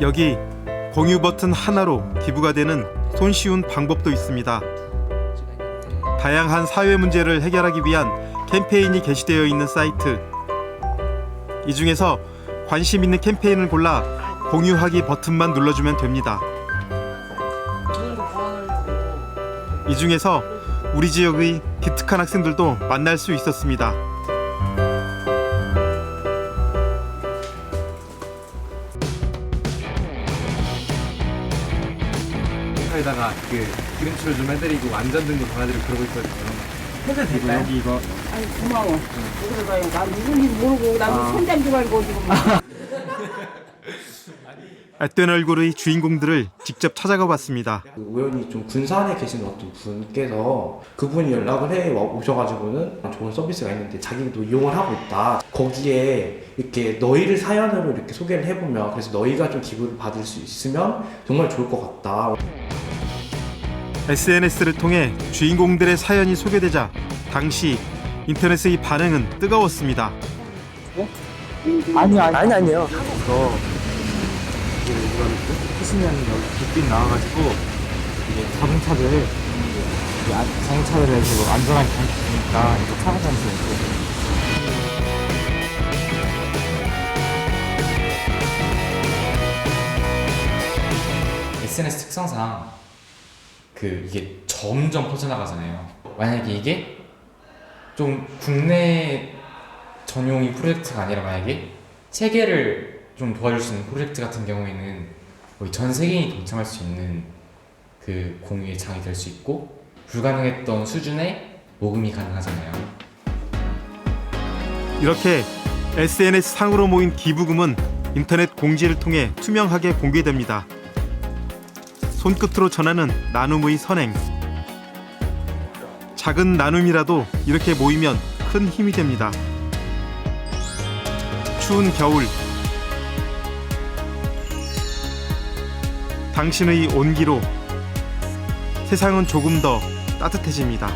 여기 공유 버튼 하나로 기부가 되는 손쉬운 방법도 있습니다. 다양한 사회 문제를 해결하기 위한 캠페인이 게시되어 있는 사이트. 이 중에서 관심 있는 캠페인을 골라 공유하기 버튼만 눌러주면 됩니다. 이 중에서 우리 지역의 기특한 학생들도 만날 수 있었습니다. 에다가 그 기름칠을 좀 해드리고 안전 등급 전해드리고 그러고 있거든요. 해도 될까요? 여기 이거 아이 고마워. 그래 봐요. 나 누군지 모르고 나도 손잡이 줄 알고 지금. 앳된 얼굴의 주인공들을 직접 찾아가 봤습니다. 그 우연히 좀 군산에 계신 어떤 분께서 그분이 연락을 해 와- 오셔가지고는 좋은 서비스가 있는데 자기도 이용을 하고 있다. 거기에 이렇게 너희를 사연으로 이렇게 소개를 해보면 그래서 너희가 좀 기부를 받을 수 있으면 정말 좋을 것 같다. SNS를 통해 주인공들의 사연이 소개되자 당시 인터넷의 반응은 뜨거웠습니다. 아니요, 아니, 아니요. 희신이 형이 여기 빛빛 나와가지고 이게 자동차들 이게 안- 자동차들을 해서 안전하게 다니니까 이제 차가 다니고 SNS 특성상 그 이게 점점 퍼져나가잖아요. 만약에 이게 좀 국내 전용인 프로젝트가 아니라 만약에 세계를 좀 도와줄 수 있는 프로젝트 같은 경우에는 거의 전 세계인이 동참할 수 있는 그 공유의 장이 될 수 있고 불가능했던 수준의 모금이 가능하잖아요. 이렇게 SNS 상으로 모인 기부금은 인터넷 공지를 통해 투명하게 공개됩니다. 손끝으로 전하는 나눔의 선행. 작은 나눔이라도 이렇게 모이면 큰 힘이 됩니다. 추운 겨울. 당신의 온기로 세상은 조금 더 따뜻해집니다.